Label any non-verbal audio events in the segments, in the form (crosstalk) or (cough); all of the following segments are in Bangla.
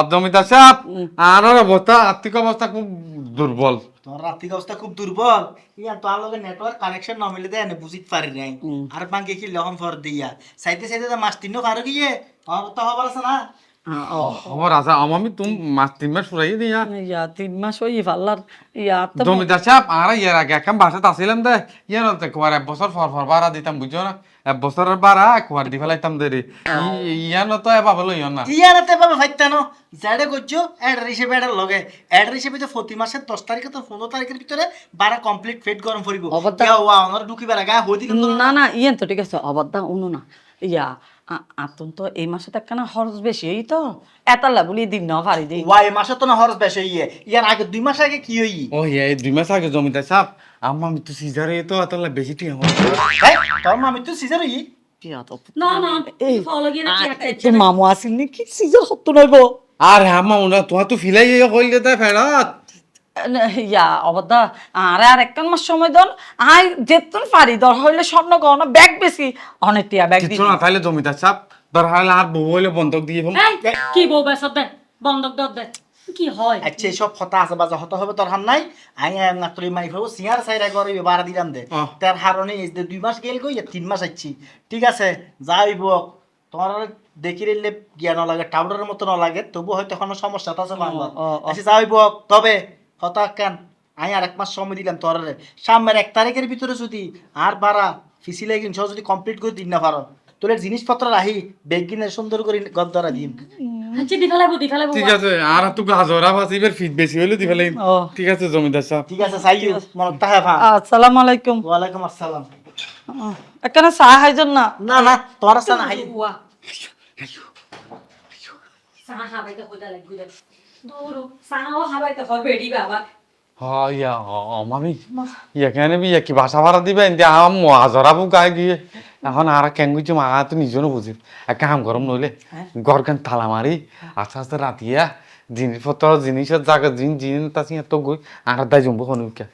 অদমিতা সাপ আর অবস্থা আর্থিক অবস্থা খুব দুর্বল। তোমার আর্থিক অবস্থা খুব দুর্বল? ইয়া তোমার লগে নেটওয়ার্ক কানেকশন ন মিলে দেয় বুঝিতে পারি নাই। আর বাঙ্কে কি লহম ফর দিয়া। সাইতে সাইতে তো মাস তিনও কারও গিয়ে আমার তো হবার আছে না? খবর আছে আমি তুমি মাস তিন মাস ফুরাই দিয়া ইয়া তিন মাস ওই পাল্লার ইয়া তো জমিদা সাপ আর ইয়ার আগে একখান বাসাত আসিলাম দে। ইয়ার একবার এক বছর ফর ফর ভাড়া দিতাম বুঝছ না? এক বছরের ভাড়া একবার দি ফেলাইতাম দেরি। ইয়ান তো এবার বলো ইয়ন না ইয়ারাতে পাবে ফাইতানো যারে করছ অ্যাডার হিসেবে অ্যাডার লগে। অ্যাডার হিসেবে যে প্রতি মাসের দশ তারিখে তো পনেরো তারিখের ভিতরে বারা কমপ্লিট ফেট গরম ফরিব অবদা- ইয়া ওয়া ওনার ঢুকিবার আগে হইতে না না ইয়েন তো ঠিক আছে অবাদ্দা উনো না। ইয়া আতন তো এই মাসে তো একখানা খরচ বেশি এই তো এতাল্লা বলি দিন না পারি দিই ওয়া এই মাসে তো না খরচ বেশি ইয়ে ইয়ার আগে দুই মাস আগে কি হই ও ইয়া এই দুই মাস আগে জমিদা সাপ আম্মা আমি তো সিজারে তো এতলা বেশি টিয়া হ্যাঁ তোর মামি তো সিজার হই না না এই ফলো গিয়ে নাকি একটা মামু আসিল নাকি? সিজন সত্য নইব আর আম্মা ওনা তোমার তো ফিলাই হইলে তাই ফেরত। (laughs) ইয়া অবদা। আরে আর একখান মাস সময় দন। আই যেতন পারি দর হইলে স্বর্ণ গহনা ব্যাগ বেশি। অনেক টিয়া ব্যাগ দিই না তাইলে জমিদার হাইলে আর বউ হইলে বন্ধক দিয়ে। এই কি বউ বেসর দে বন্ধক দর দে। কি হয়? আচ্ছা হতা আছে বাজা হতা হবে তোর হাম নাই। আই না মারি ফেলব সিঙ্গার সাইড করে বাড়া দিলাম দে। তার হারণে এই যে দুই মাস গেল কই তিন মাস আইছি। ঠিক আছে যাইব। তোমার দেখি রেলে গিয়া ন লাগে টাউডারের মতো ন লাগে তবু হয়তো কোনো সমস্যা আছে বাংলা। আচ্ছা যাইব। তবে হতা কেন? আমি আর এক মাস সময় দিলাম তোর সামনের এক তারিখের ভিতরে যদি আর বাড়া ফিসি লাগিন সহ যদি কমপ্লিট করে দিন না পারো তোর জিনিসপত্র রাহি বেগ কিনে সুন্দর করে গদ্দরা দিন আচ্ছা দি ফেলাইবো দি ফেলাইবো ঠিক আছে আর তো গাজরা ভাজি এবার ফিট বেশি হইলে দি ফেলাই ঠিক আছে জমিদার সাহেব। ঠিক আছে চাইও মনে তাহে আসসালামু আলাইকুম। ওয়ালাইকুম আসসালাম। একখানা চা খাইজন না? না হাই হ্যাঁ ইয়া মামি। ইয়া কেন বি কি বাসা ভাড়া দিবে? এনতে আম আজরাবো গায়ে গিয়ে। এখন আর কেন গুছি মা তো নিজনও বুঝি এক কাম গরম নইলে। ঘর কেন তালা মারি আস্তে আস্তে রাতিয়া জিনিসপত্র জিনিসের জায়গা জিন জিন তাছি এত গই আর দাই জম্বু হনুকে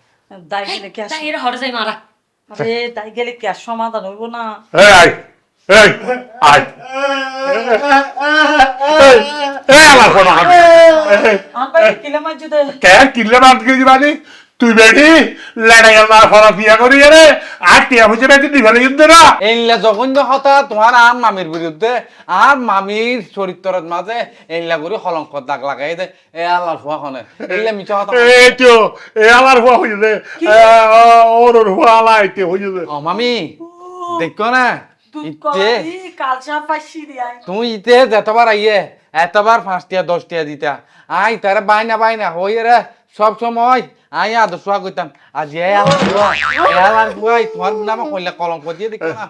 দাই গেলে কি তাই এর হর যাই মারা আরে দাই গেলে কি সমাধান হইব না। এই এই এই আমার কিলে মার তুই বেটি লড়াই না ফরা করি রে। আর টিয়া বুঝে বেটি দিবানি কিন্তু না। এইলা যখন যে হতা তোমার আর মামির বিরুদ্ধে আর মামির চরিত্রের মাঝে এইলা করে কলঙ্ক দাগ লাগাই দে। এ আল্লাহর ফুয়া খনে এইলা মিছা হতা এই তো এ আমার হুয়া হইছে। ওর হুয়া আলা আইতে হইছে। ও মামি দেখো না তুই ইতে। যতবার আইয়ে এতবার পাঁচটিয়া দশটিয়া দিতা। আই তারা বাইনা বাইনা হই রে সব সময়। আই আদর সোয়া কইতাম। আজ এ আলার ফুয়া এ আলার ফুয়া তোমার নামে কইলে কলঙ্ক দিয়ে দেখো না।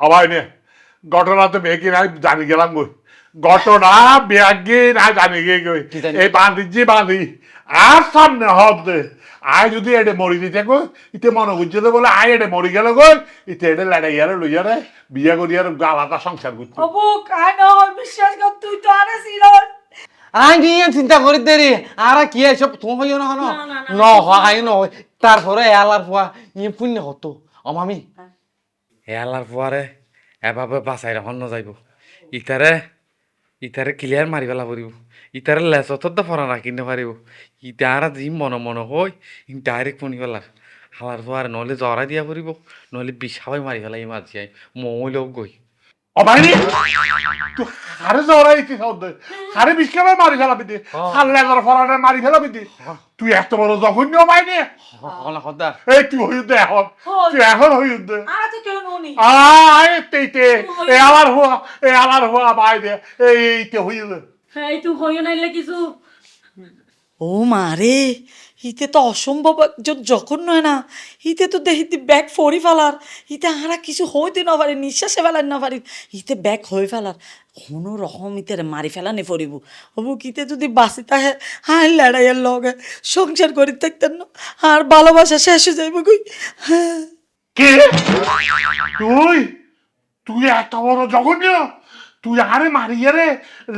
আবার নে ঘটনা তো বেকি নাই জানি গেলাম গই ঘটনা বেগে না জানি গে। গই এই বাঁধি যে বাঁধি আর সামনে হবে আয় যদি এডে মরি দিতে গো ইতে মনে বুঝছে তো বলে আয় এডে মরি গেল গো ইতে এডে লড়াই ইয়ারে লইয়ারে বিয়া করি আর গালাটা সংসার করছে অবু কাই না হয় বিশ্বাস কর তুই তো আরে ছিল আই নিয়ে চিন্তা করি দেরি আর কি এসব তুমি হইও না হনো না, না, না, তারপরে এ আলার ফুয়া ই পুণ্য হতো। ও মামি। এ আলার ফুয়ারে এভাবে বাঁচাই রাখন যাইব ইতারে ইতারে ক্লিয়ার মাৰি পেলা পড়িব ইতারে লেচত ফৰা ৰাখি নাপাৰিব ইতাৰ যি মন মন হৈ ডাইৰেক্ট শুনি পেলার হালার ফুয়ারে নহলে জৰাই দিয়া পৰিব। নহলে বিষাবাই মাৰি পেলাই আই মইলেও গই অমাইনি তুই হারে জড়াইছি সদ বিশ কেমন মারি ফেলাবি দি সাড়ে এগারো ফরানে মারি ফেলাবি দি তুই এত বড় জঘন্য মাইনে? এই তুই হইতে এখন। তুই এখন হই দে আয় তেইতে এ আমার হুয়া এ আমার হুয়া বাই দে এই এইতে হইলে এই তুই হইও নাইলে কিছু। ও মারে ইতে তো অসম্ভব একজন যখন নয় না। ইতে তো দেখিতে ব্যাগ ফরি ফেলার। ইতে আরা কিছু হইতে না পারি, নিঃশ্বাসে ফেলার না পারি। ইতে ব্যাগ হয়ে ফেলার। কোনো রকম ইতে মারি ফেলানি পড়িব হবু কিতে যদি বাঁচি তাহে হাই লড়াইয়ের লগে সংসার করি থাকতেন না। আর ভালোবাসা শেষ হয়ে যাইব কই? কে? তুই? তুই এত বড় জঘন্য? তুই আরে মারিয়ে রে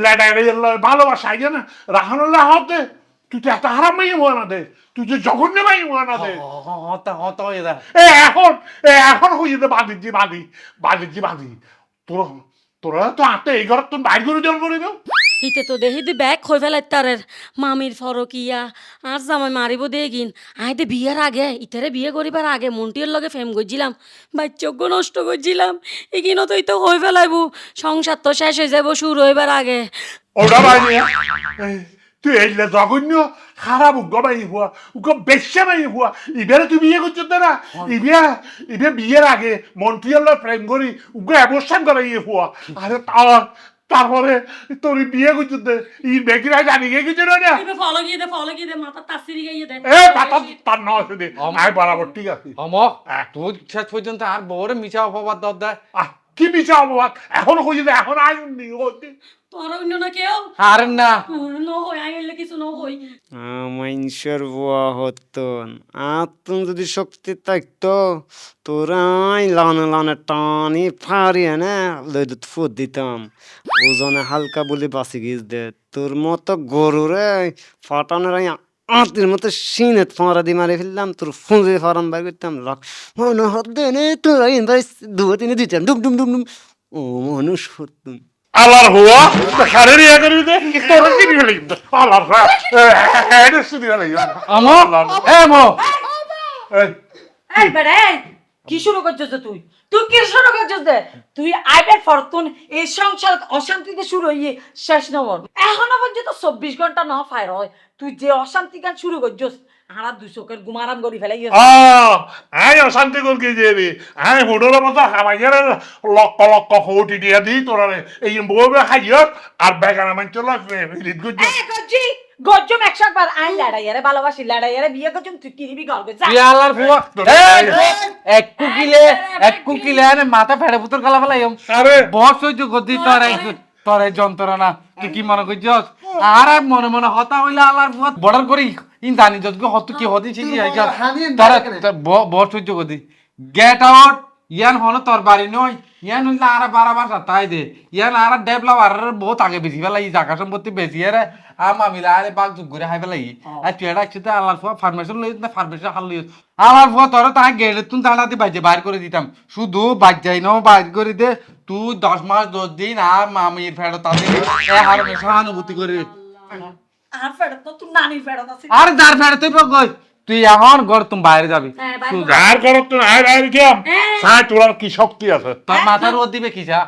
লেডাই রে ভালোবাসা আইগে না। রাখানোর হতে। তুই তো এত হারাম মাই হওয়া না দে। তুই যে জঘন্য মাই হওয়া না দে। হতা হতা হয়ে যা এ এখন এ এখন হয়ে যেতে বাদিজি বাদি বাদিজি বাদি তোর তোরা তো আতে এই ঘর তো বাইর করে জন্ম নিবে ইতে তো দেখি দি ব্যাগ হয়ে ফেলাই তারের। মামির ফরকিয়া আর জামাই মারিব দিয়ে গিন আইতে বিয়ের আগে ইতারে বিয়ে করিবার আগে মন্টির লগে ফেম করছিলাম বাচ্চক্য নষ্ট করছিলাম এগিনও তো ইতো হয়ে ফেলাইব। সংসার তো শেষ হয়ে যাব শুরু হইবার আগে। ওটা তুই এইলে জঘন্য খারাপ উগ্র মাই হওয়া উগ্র বেশ্যা মাই হওয়া ইবেরে তুই বিয়ে করছিস না ইবে ইবে বিয়ের আগে মন্ট্রিয়াল প্রেম করি উগ্র অবস্থান করে ইয়ে হওয়া আরে তার তারপরে তোর বিয়ে করছিস ই বেকিরা জানি গে কিছু না ফলো গিয়ে দে ফলো গিয়ে দে মাথা তাসিরি গিয়ে দে। এ পাতা তার না আছে দে আয় বরাবর ঠিক আছে। অম। তুই শেষ পর্যন্ত আর বউরে মিছা অপবাদ দর দেয় আহ, কি বিচার অবাক এখন যে এখন আইনি হচ্ছে তোর অন্য না কেউ? আরে না। ন হই আইলে কিছু ন হই। মানুষের বুয়া হতন আত্ম যদি শক্তি থাকতো তোরাই লানে লানে টানি ফারিয়ে না লইদুত ফুট দিতাম। ওজনে হালকা বলে বাসি গিয়েছ দে। তোর মতো গরুরে ফাটানোর আই আতির মতো সিনে ফাঁড়া দিয়ে মারি ফেললাম তোর ফুঁজে ফারাম বার করতাম লাখ মনে হাত নে ভাই দুয়া তিনে দিতাম ডুম ডুম ডুম ডুম। ও মানুষ হতন আল্লাহর হুয়া খারে রিয়া করি দে। তোর লাগি হুয়া। এটা লাগি এ মো এই বেড়ে কি শুরু করছিস তুই? তুই কি শুরু করছিস তুই আইবের ফরতুন এই সংসার অশান্তিতে শুরু হইয়ে শেষ নম্বর এখনও পর্যন্ত চব্বিশ ঘণ্টা ন ফায়ার হয়। তুই যে অশান্তি গান শুরু করছিস হারা দুই চোখের গুমারাম করি ফেলাই অশান্তি হুডোর মতো হামাইয়ার লক্ষ লক্ষ কোটি দিয়া দি তোরা এই বউবে আর বেগানা চলা ফিরিত গুজ গজ্জম একশো বার আইন লড়াইয়ারে ভালোবাসি লড়াইয়ারে বিয়ে তুই কিনিবি গল্প ফুয়া। এক কুকিলে এক কুকিলে আরে মাথা ফেড়ে পুতর গলা ফেলাই আরে। বস হইতো গদি তোর তোর এই যন্ত্রণা। তুই কি মনে করছিস? আর মনে মনে হতা হইলে আলার ফুয়া। বর্ডার করি ইন জানি যত হত কি হদি ছিলি তার বস হইতো গদি। গেট আউট ইয়ান হলো তোর বাড়ি নয়। ইয়ান হইলে আর বারাবার তাই দে। ইয়ান আর ডেভেলপ আর বহুত আগে বেশি ফেলাই জায়গা সম্পত্তি বেশি আরে আরে বাঘ যুগ করে হাই ফেলাই আর তুই এটা একসাথে আল্লাহর ফুয়া ফার্মেশন লই না ফার্মেশন হাল লই আল্লাহর ফুয়া তোর তাই গেলে তুই তাহলে বাইজে বাইর করে দিতাম। শুধু বাজ্যাই নাও বাইর করে দে তুই দশ মাস দশ দিন আর মামির ফেরত তাদের এ হারমে সহানুভূতি করে। আর ফেরত তো তুই নানির ফেরত আছে। আর যার ফেরত তুই তুই এখন ঘর তুমি বাইরে যাবি। হ্যাঁ। আর করত তো আই আই কেম সাই তোর কি শক্তি আছে? তোর মাথা রোদ দিবে কি যা।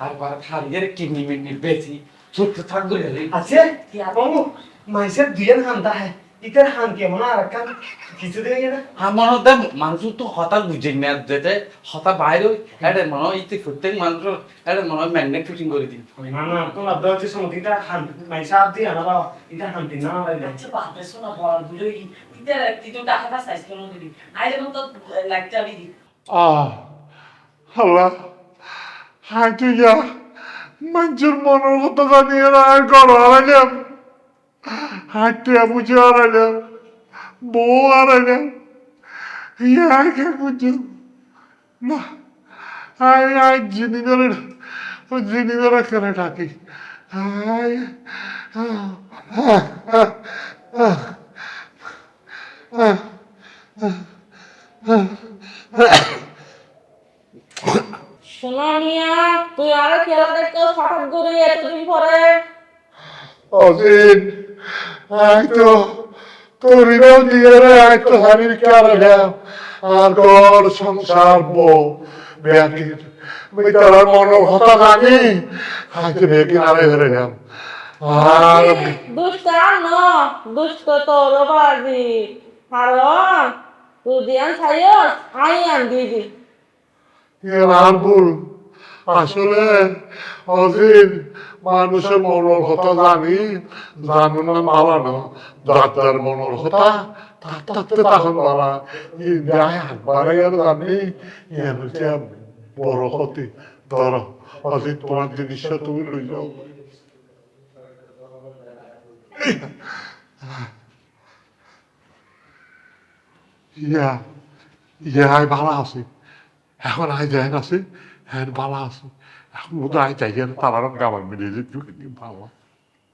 আর বার কিডনি মিডনি বেশি ছোট্ট থাকবে আছে? মাইসের হান্দা হ্যাঁ। ইতার হান কেমন আর কান কিছু দিয়ে না? আমার হতে মানুষ তো হঠাৎ বুঝে না যেতে হঠাৎ বাইরে এটা মনে হয় ইতি প্রত্যেক মানুষ এটা মনে হয় ম্যাগনেট ফিটিং করে দিন। না না তো লাভ হচ্ছে সমতিটা হান মাইসা দিয়ে না বাবা ইটা হান দিন না লাগে আচ্ছা বাপরে শোনা বল দুলো ইতে তুই তো টাকাটা সাইজ করে দিবি। আই যেমন তো লাগতে আমি দি আহ আল্লাহ হাই তুই যা মঞ্জুর মনের কথা জানিয়ে আর করো হাঁটতে বুঝে হারাইলাম বউ হারাইলাম ইয়া কে বুঝু না আই আই জিনি ধরে ও জিনি ধরে কেনে থাকি আই সোনা মিয়া তুই আর খেলা দেখতে হঠাৎ করে এতদিন পরে। অজিন আই তো তোর ইমান দিয়ে রে আই তো হারির কারণে আর ঘর সংসার বউ ব্যাগির মিটার মনের কথা জানি আই তো ব্যাগির আরে ধরে যাম আর দুষ্ট ন দুষ্ট তোর বাড়ি কারণ তুই দিয়ান ছাইও আই আন দিদি আর ভুল আসলে অজিন মানুষের মনের কথা জানি, জানো না মালা না ডাক্তার মনের কথা? তার থাকতে তখন আর জানি হচ্ছে বড় ক্ষতি। ধরো তোমার তুমি লই যাও। ইয়া ইয়া আই ভালো আছি এখন আই যায় আছি হ্যাঁ ভালো আছি এখন বোধ আই যাই তারা গাবার মিলিয়ে যে ভালো